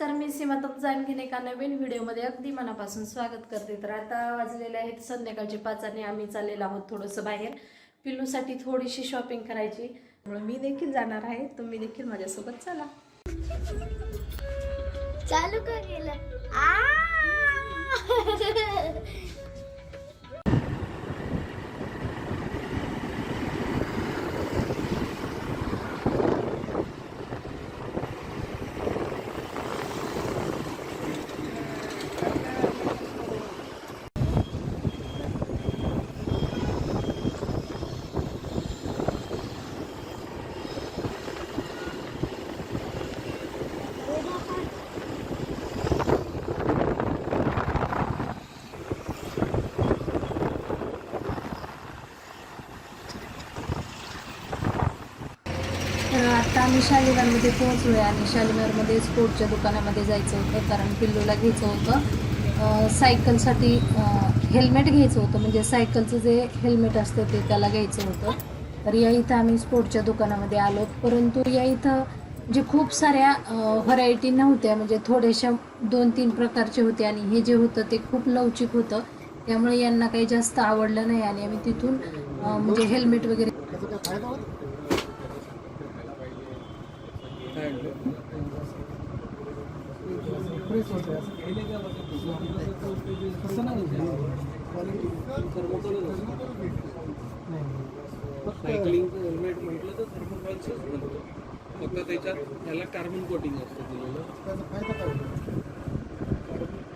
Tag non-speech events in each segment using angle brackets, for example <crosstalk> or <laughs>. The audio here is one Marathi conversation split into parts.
नमस्कार मी सीमा तुमचं आणखीन एका नवीन व्हिडिओमध्ये अगदी मनापासून स्वागत करते. तर आता वाजलेले आहेत संध्याकाळचे पाच आणि आम्ही चाललेलो आहोत थोडंसं बाहेर. पिल्लूसाठी थोडीशी शॉपिंग करायची. त्यामुळे मी देखील जाणार आहे. तुम्ही देखील माझ्यासोबत चला. चालू Yeah. आम्ही शालिमारमध्ये पोहोचलो आहे आणि शालिमारमध्ये स्पोर्टच्या दुकानामध्ये जायचं होतं कारण पिल्लूला घ्यायचं होतं. सायकलसाठी हेल्मेट घ्यायचं होतं म्हणजे सायकलचं जे हेल्मेट असतं ते त्याला घ्यायचं होतं. तर या इथं आम्ही स्पोर्टच्या दुकानामध्ये आलो. परंतु या इथं जे खूप साऱ्या व्हरायटी नव्हत्या म्हणजे थोड्याशा दोन तीन प्रकारचे होते आणि हे जे होतं ते खूप लवचिक होतं. त्यामुळे यांना काही जास्त आवडलं नाही आणि आम्ही तिथून म्हणजे हेल्मेट वगैरे सायकलिंगचं हेल्मेट म्हटलं तर थर्मोकॉलचंच बनतं फक्त त्याच्यात त्याला कार्बन कोटिंग असतं दिलेलं.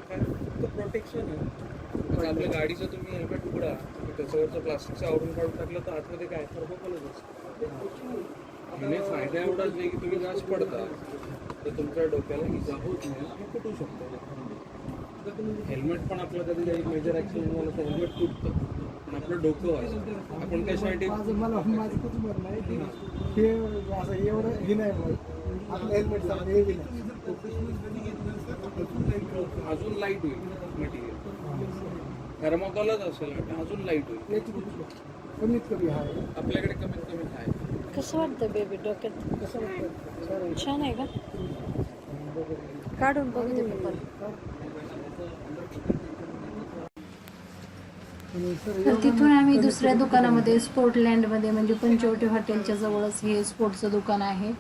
काय फक्त प्रोटेक्शन आहे. आपल्या गाडीचं तुम्ही हेल्मेट उघडा. त्याच्यावरचं प्लास्टिकचं आवरून काढून टाकलं तर आतमध्ये काय? थर्मोकॉलच असतं. ह्याने फायदा एवढाच आहे की तुम्ही जास्त पडता. तर तुमच्या डोक्याला इजा होत नाही हे फुटू शकतं? हेल्मेट पण आपलं कधी काही मेजर ॲक्सिडेंट झालं तर हेल्मेट तुटतं. पण आपलं डोकं वाचतं आपण कशासाठी? माझं मला माझं कुठं मत नाही की हे. असं एवढं हे नाही आपलं हेल्मेट हे अजून लाइट होईल मटेरियल थर्मोकॉलच असेल अजून लाइट होईल. कमीत कमी आहे आपल्याकडे कमीत कमी आहे कसं वाटतं बेबी डोक्यात? कसं वाटतं छान आहे. का? काढून बघू दे तर तिथून आम्ही दुसऱ्या दुकानामध्ये स्पोर्टलँडमध्ये म्हणजे पंचवटी हॉटेलच्या जवळच हे स्पोर्टचं दुकान आहे.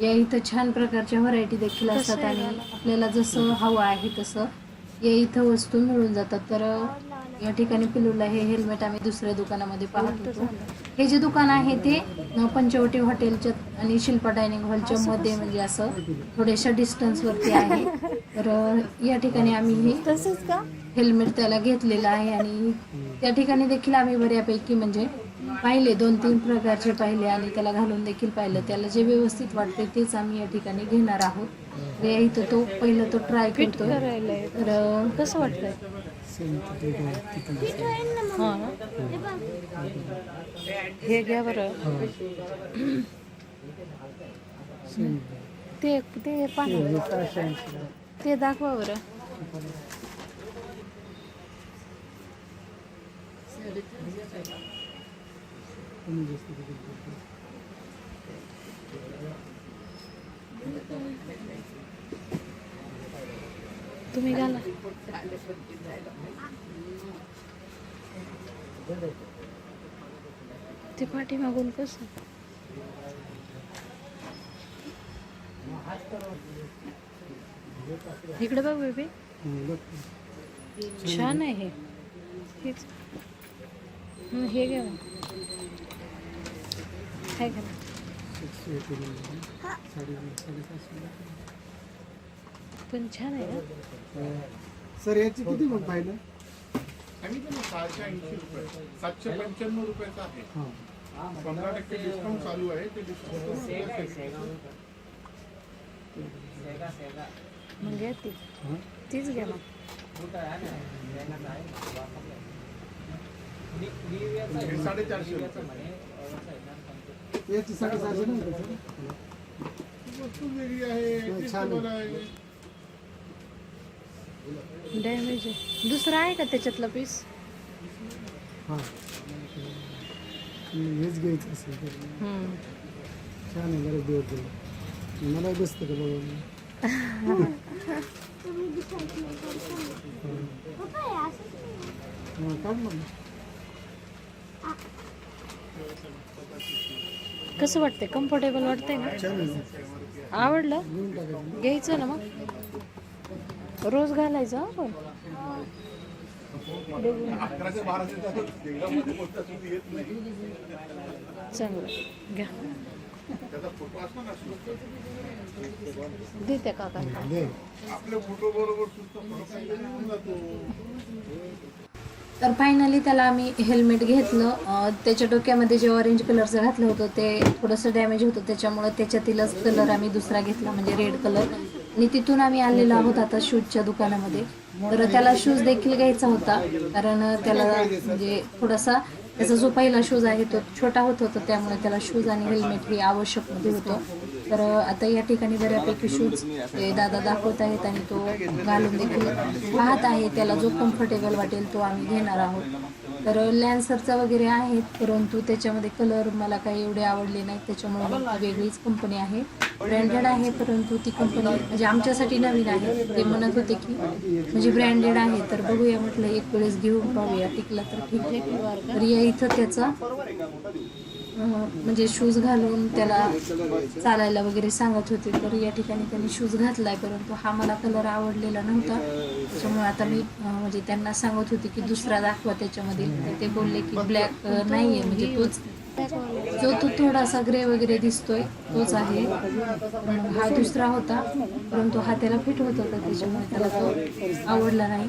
या इथं छान प्रकारच्या व्हरायटी देखील असतात आणि आपल्याला जसं हवं आहे तसं या इथं वस्तू मिळून जातात. तर या ठिकाणी पिलूला हे हेल्मेट आम्ही दुसऱ्या दुकानामध्ये पाहत होतो. हे जे दुकान आहे ते पंचवटी हॉटेलच्या आणि शिल्पा डायनिंग हॉलच्या मध्ये म्हणजे असं थोड्याशा डिस्टन्सवरती आहे. तर या ठिकाणी आम्ही हे तसंच का? हेल्मेट त्याला घेतलेलं आहे आणि त्या ठिकाणी देखील आम्ही बऱ्यापैकी म्हणजे पाहिले दोन तीन प्रकारचे पाहिले आणि त्याला घालून देखील पाहिलं. त्याला जे व्यवस्थित वाटते तेच आम्ही या ठिकाणी घेणार आहोत. इथं तो पहिलं तो ट्राय करतो तर कसं वाटतंय? हे घ्या बरं. ते ते पाहा ते दाखवा बरं. तुम्ही घाला. ते पाठीमागून कसं इकडे बघ बेबी. छान आहे हे. हेच. हे घ्या काय पण छान आहे ना? सर याची किती मग पाहिलं? आणि पण सहाशे ऐंशी रुपये. सातशे पंच्याण्णव रुपयाचं आहे. हाँ. पंधरा टक्के डिस्काउंट चालू आहे. ते डिस्काउंट मग घ्या ती. तीच घ्या मग. हे साडेचारशे याची साडेसहाशे नाही वस्तू वेगळी आहे. डॅमेज आहे. दुसरा आहे का त्याच्यातला पीस हां. हेच घ्यायचं असेल तर. छान आहे बरं दिवस दिला मला बसतं का. हा, काढ ना कसं वाटतंय? कम्फर्टेबल वाटतंय ना? आवडलं? घ्यायचं ना मग? रोज घालायचं आपण चांगलं. घ्या. देते काका तर फायनली त्याला आम्ही हेल्मेट घेतलं. त्याच्या डोक्यामध्ये जे ऑरेंज कलरचं घातलं होतं ते थोडंसं डॅमेज होतं. त्याच्यामुळं त्याच्यातीलच कलर आम्ही दुसरा घेतला म्हणजे रेड कलर आणि तिथून आम्ही आलेलो आहोत आता शूजच्या दुकानामध्ये. तर त्याला शूज देखील घ्यायचा होता. कारण त्याला म्हणजे थोडासा त्याचा जो पहिला शूज आहे तो छोटा होत होता. त्यामुळे त्याला शूज आणि हेल्मेट हे आवश्यकमध्ये होतं. तर आता या ठिकाणी बऱ्यापैकी शूज दादा दाखवत आहेत आणि तो घालून देखील पाहत आहे. त्याला जो कम्फर्टेबल वाटेल तो आम्ही घेणार आहोत. तर लॅन्सरचा वगैरे आहेत परंतु त्याच्यामध्ये कलर मला काही एवढे आवडले नाहीत. त्याच्यामुळे वेगळीच कंपनी आहे. ब्रँडेड आहे परंतु ती कंपनी म्हणजे आमच्यासाठी नवीन आहे. ते म्हणत होते की म्हणजे ब्रँडेड आहे तर बघूया. म्हटलं एक वेळेस घेऊन पाहूया. टिकला तर ठीक आहे. तर या इथं त्याचा म्हणजे शूज घालून त्याला चालायला वगैरे सांगत होते. तर या ठिकाणी त्यांनी शूज घातलाय परंतु हा मला कलर आवडलेला नव्हता. त्याच्यामुळे आता मी म्हणजे त्यांना सांगत होते की दुसरा दाखवा त्याच्यामध्ये. ते बोलले की ब्लॅक नाही आहे म्हणजे तोच जो तो थोडासा ग्रे वगैरे दिसतोय तोच आहे. हा दुसरा होता परंतु हा त्याला फिट होत होता त्याच्यामुळे त्याला तो आवडला नाही.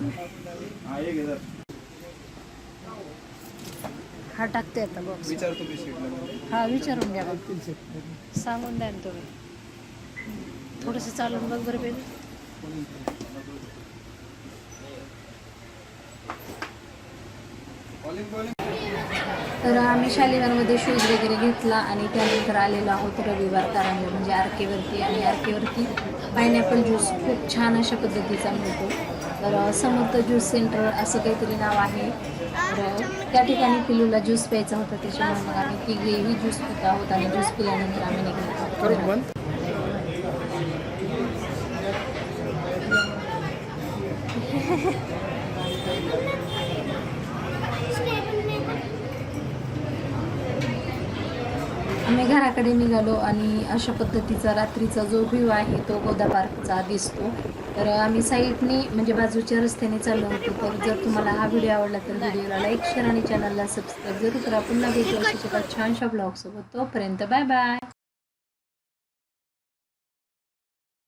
हा टाकते आता बॉक्स सीटला हा विचारून घ्या बघ. सांगून द्या ना तुम्ही. थोडंसं चालून बघ बरं बेबी तर आम्ही शालिमारमध्ये शूज वगैरे घेतला आणि त्यानंतर आलेलो आहोत रविवार कारंजा म्हणजे आरकेवरती. आणि आरकेवरती पायनॅपल ज्यूस खूप छान अशा पद्धतीचा मिळतो. तर समर्थ ज्यूस सेंटर असं काहीतरी नाव आहे. तर त्या ठिकाणी पिलूला ज्यूस प्यायचा होता. त्याच्यामुळे मग आम्ही तिघेही ज्यूस पित आहोत आणि ज्यूस पिल्यानंतर आम्ही निघलो <laughs> कर आहोत. बंद आम्ही घराकडे निघालो आणि अशा पद्धतीचा रात्रीचा जो व्ह्यू आहे तो गोदा पार्कचा दिसतो. तर आम्ही साईडने म्हणजे बाजूच्या रस्त्याने चाललो होतो. तर जर तुम्हाला हा व्हिडिओ आवडला तर व्हिडिओला लाईक शेअर आणि चॅनलला सबस्क्राईब जरूर करा. पुन्हा भेटू अशाच छानशा ब्लॉगसोबत तोपर्यंत बाय बाय